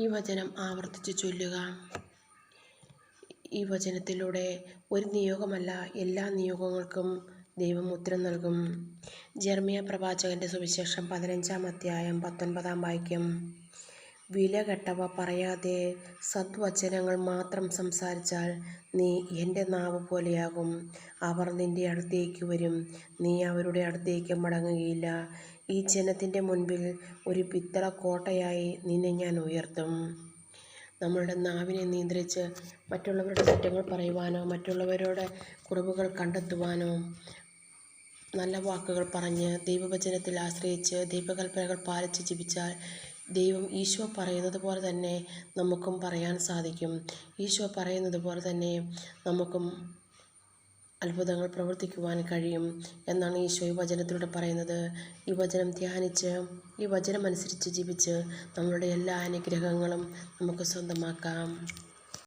ഈ വചനം ആവർത്തിച്ച് ചൊല്ലുക. ഈ വചനത്തിലൂടെ ഒരു നിയോഗമല്ല എല്ലാ നിയോഗങ്ങൾക്കും ദൈവം ഉത്തരം നൽകും. ജെർമിയ പ്രവാചകന്റെ സുവിശേഷം പതിനഞ്ചാം അധ്യായം പത്തൊൻപതാം വാക്യം. വിലകെട്ടവ പറയാതെ സദ്വചനങ്ങൾ മാത്രം സംസാരിച്ചാൽ നീ എന്റെ നാവ് പോലെയാകും. അവർ നിന്റെ അടുത്തേക്ക് വരും. നീ അവരുടെ അടുത്തേക്ക് മടങ്ങുകയില്ല. ഈ ജനത്തിന്റെ മുൻപിൽ ഒരു പിത്തള കോട്ടയായി നിന്നെ ഞാൻ ഉയർത്തും. നമ്മളുടെ നാവിനെ നിയന്ത്രിച്ച് മറ്റുള്ളവരുടെ കുറ്റങ്ങൾ പറയുവാനോ മറ്റുള്ളവരുടെ കുറവുകൾ കണ്ടെത്തുവാനോ നല്ല വാക്കുകൾ പറഞ്ഞ് ദൈവവചനത്തിൽ ആശ്രയിച്ച് ദൈവകൽപ്പനകൾ പാലിച്ച് ജീവിച്ചാൽ ദൈവം ഈശോ പറയുന്നത് പോലെ തന്നെ നമുക്കും പറയാൻ സാധിക്കും. ഈശോ പറയുന്നത് പോലെ തന്നെ നമുക്കും അത്ഭുതങ്ങൾ പ്രവർത്തിക്കുവാൻ കഴിയും എന്നാണ് ഈശോ ഈ വചനത്തിലൂടെ പറയുന്നത്. ഈ വചനം ധ്യാനിച്ച് ഈ വചനം അനുസരിച്ച് ജീവിച്ച് നമ്മളുടെ എല്ലാ അനുഗ്രഹങ്ങളും നമുക്ക് സ്വന്തമാക്കാം.